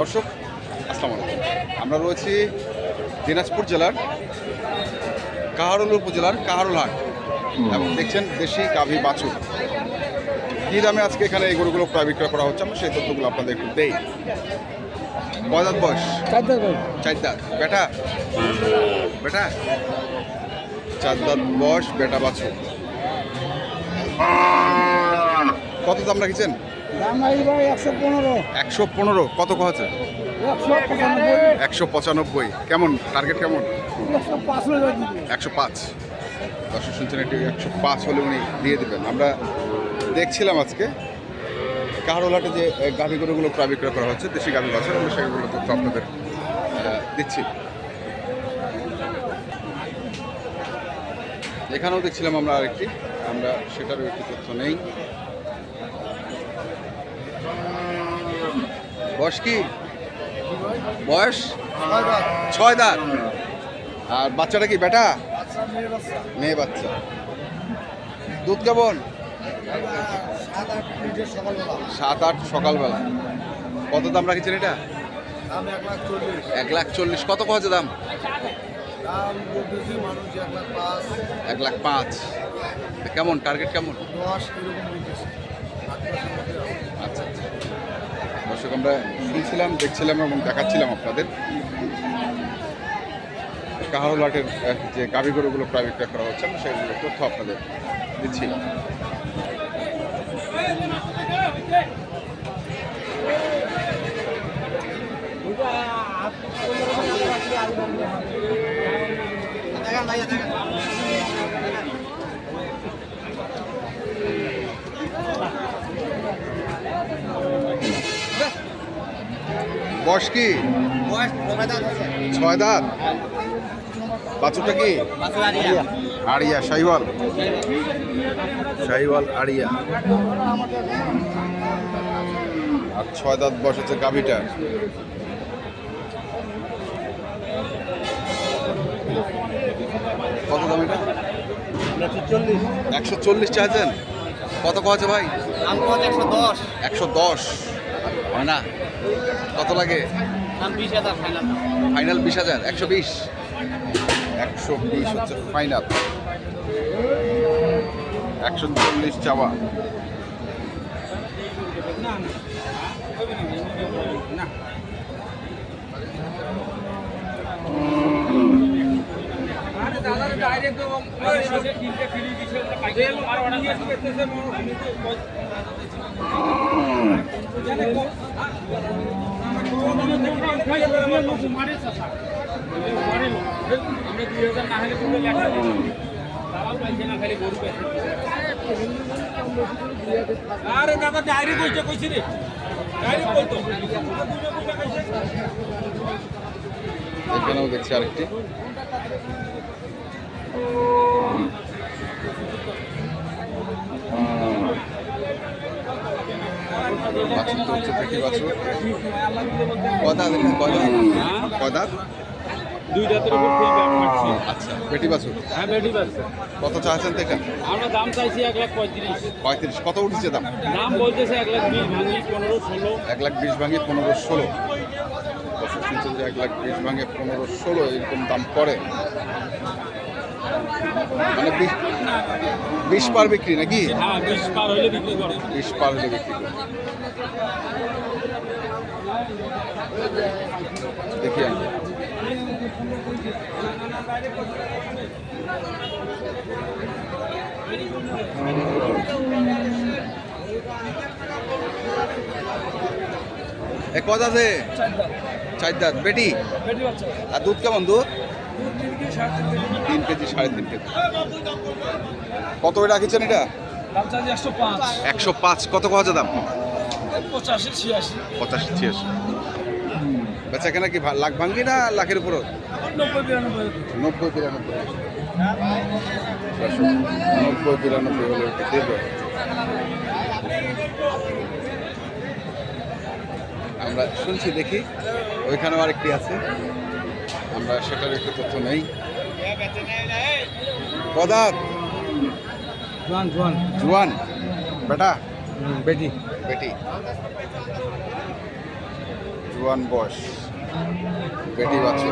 দর্শক আসসালামু আলাইকুম। আমরা রয়েছি দিনাজপুর জেলার কাহারোল উপজেলার কাহারোল হাট এবং দেখছেন দেশি গাভী বাছুর। কী দামে আজকে এখানে এই গরুগুলো প্রায় বিক্রয় করা হচ্ছে? আমরা সেই তথ্যগুলো আপনাদের একটু দেই। কয়দাত বয়স। চার দাঁত। বেটা? বেটা? চার দাঁত বয়স বেটা বাছুর। কত দাম রাখছেন? একশো পনেরো। কত আছে একশো পঁচানব্বই। কেমন? টার্গেট কেমন? একশো পাঁচ দর্শক শুনছেন একটি একশো পাঁচ হলে উনি দিয়ে দেবেন। আমরা দেখছিলাম আজকে কাহারোলাটে যে গাভী গরুগুলো প্রায় বিক্রয় করা হচ্ছে দেশি গাভী বাছার আমরা সেগুলো তথ্য আপনাদের দিচ্ছি। এখানেও দেখছিলাম আমরা আরেকটি আমরা সেটারও একটি তথ্য নেই। বয়স কি? বয়স? ছয় দাঁত। আর বাচ্চাটা কি বেটা? মেয়ে বাচ্চা। দুধ কেমন? সাত আট সকালবেলা। কত দাম রাখছেন এটা? এক লাখ চল্লিশ। কত কত দাম? এক লাখ পাঁচ। কেমন? টার্গেট কেমন? আমরা শুনছিলাম, দেখছিলাম এবং দেখাচ্ছিলাম আপনাদের। কাহারোলাটের যে গাভী গরুগুলো প্রায় বিক্রয় করা হচ্ছে সেগুলো তথ্য আপনাদের দিচ্ছি। বয়স কি? ছয় দাঁত বাছুরটা কি? আড়িয়া শাহিওয়াল। শাহিওয়াল আড়িয়া আর ছয় দাঁত বয়স হচ্ছে গাভিটা। কত দাম এটা? একশো চল্লিশ। চাইছেন? কত আছে ভাই? একশো দশ। একশো দশ। হয় না? কত লাগে? ফাইনাল বিশ হাজার একশো বিশ? একশো বিশ হচ্ছে ফাইনাল একশো চল্লিশ চাওয়া। আরে দাদা ডায়েরি কইছে কইছি রে ডায়েরি কইতো এখানেও দেখছি আরেকটি বাছুর তো হচ্ছে দেখি বাছুর কদাত এটা কদাত কদাত দুই উপর ফুল আচ্ছা বেটি বাছুর। হ্যাঁ কত এটা আমরা দাম চাইছি এক লাখ পঁয়ত্রিশ। পঁয়ত্রিশ কত উঠেছে দাম? দাম বলতেছে এক লাখ বিশ ভাঙি পনেরো ষোলো। এক লাখ বিশ ভাঙে পনেরো ষোলো। শুনছেন যে এক লাখ বিশ ভাঙে পনেরো ষোলো এরকম দাম পড়ে। মানে বিশ- বিশ পার বিক্রি নাকি? হ্যাঁ বিশ পার হলে বিক্রি করে। বিশ পার হলে বিক্রি করে দেখি আমরা এ কত আছে? চার দাঁত। বেটি? আর দুধ কেমন দুধ? তিন কেজি সাড়ে তিন কেজি। কত করে রাখিছেন এটা? একশো পাঁচ একশো পাঁচ। কত কত দাম? পঁচাশি ছিয়াশি। পঁচাশি ছিয়াশি। বেচা কেনা কি লাখ ভাঙ্গি না লাখের উপরও? নব্বই বিরানব্বই। নব্বই বিরানব্বই হলে দেবে আমরা শুনছি দেখি। ওইখানেও আরেকটি আছে। আমরা সেটার একটু তথ্য নেই। পদার্থ। জোয়ান জোয়ান। জুয়ান। বেটা? বেটি। বেটি। জোয়ান বয়স বেটি বাচ্চা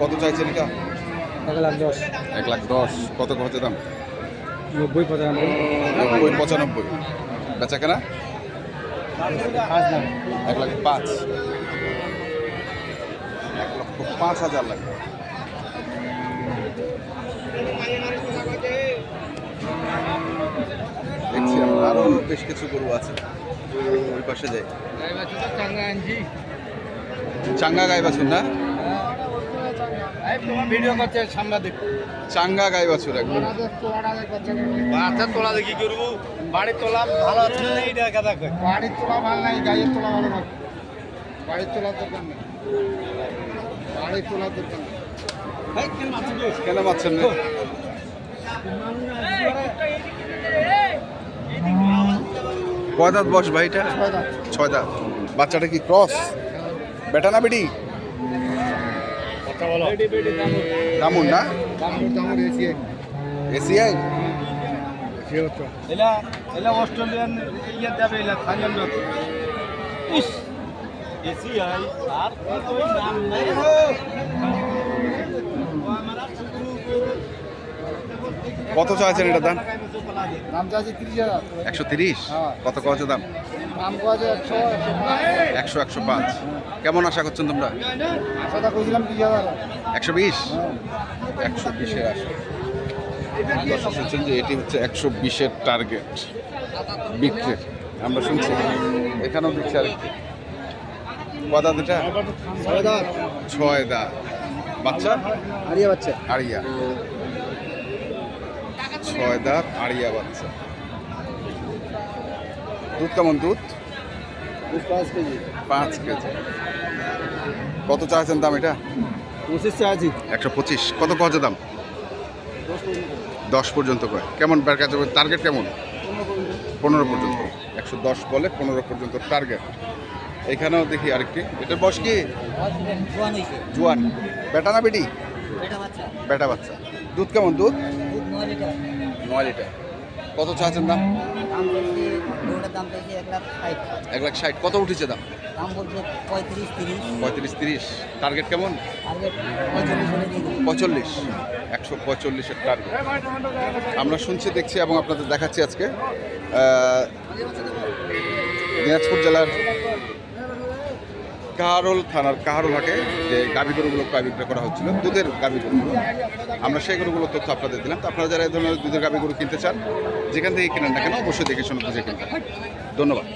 কত চাইছেন এটা? এক লাখ দশ। এক লাখ দশ। কত খরচের দাম? নব্বই পঁচানব্বই। নব্বই পঁচানব্বই। বেচা কেনা? এক লাখ পাঁচ। এক লক্ষ পাঁচ হাজার লাগবে দেখছি আমরা আরও বেশ কিছু গরু আছে। পাশে যাই। চাঙ্গা গাই বাছুর না? ভিডিও করছে সাংবাদিক। চাঙ্গা গাই বাছুর একদম। বাচ্চা তোলা দেখি করব? বাড়ির তোলা ভালো আছে না এইটা কথা কয় বাড়ির তোলা ভালো নাই গায়ের তোলা ভালো না বাড়ির তোলা দরকার নেই। বাড়ির তোলা দরকার নেই। কেন মারছেন? না কয় দাঁত বস ভাইটা ছয় দাঁত। বাচ্চাটা কি ক্রস? বেটা না বেটি? দামুন না? এসিআই? অস্ট্রেলিয়ান ইয়ে দেবে এলা ইস। এসি আর নাম নাই। কত চাইছেন এটা দাম? দাম চাচ্ছি তিরিশ হাজার। একশো তিরিশ? হ্যাঁ। কত কত দাম? দাম আছে? একশো একশো একশো পাঁচ। কেমন আশা করছেন তোমরা? আশাটা করেছিলাম তিরিশ হাজার। একশো বিশ? হ্যাঁ। একশো বিশের আশা। শুনছেন যে এটি হচ্ছে একশো বিশের টার্গেট বিক্রির আমরা শুনছি। এখানেও দেখছি আরেকটি কদা দুটা ছয় দাম ছয় দা বাচ্চা? হারিয়ে বাচ্চা। আড়িয়া ছয় দাঁত আড়িয়া বাচ্চা। দুধ কেমন দুধ? পাঁচ কেজি। পাঁচ কেজি। কত চাইছেন দাম এটা? পঁচিশ চাচ্ছি একশো পঁচিশ। কত কত দাম? দশ পর্যন্ত। কয় কেমন টার্গেট কেমন? পনেরো পর্যন্ত। একশো দশ বলে পনেরো পর্যন্ত টার্গেট এখানেও দেখি আরেকটি। এটার বয়স কি? জোয়ান জুয়ান। বেটা না বেটি? বেটা বাচ্চা। দুধ কেমন দুধ? দুধ নয় লিটার। কত চাচ্ছেন দাম? এক লাখ ষাট। কত উঠেছে দাম? দাম বলছে পঁয়ত্রিশ তিরিশ। পঁয়ত্রিশ তিরিশ। টার্গেট কেমন? পঁয়তাল্লিশ একশো পঁয়তাল্লিশের টার্গেট। আমরা শুনছি দেখছি এবং আপনাদের দেখাচ্ছি আজকে দিনাজপুর জেলার কাহারোল থানার কাহারোল হাটে যে গাভী গরুগুলো ক্রয় বিক্রয় করা হচ্ছিল, দুধের গাভী গরুগুলো আমরা সেই গরুগুলোর তথ্য আপনাদের দিলাম। তো আপনারা যারা এই ধরনের দুধের গাভী গরু কিনতে চান, যেখান থেকে কিনেন না কেন, অবশ্যই দেখে শুনে বুঝে কিনতে ধন্যবাদ।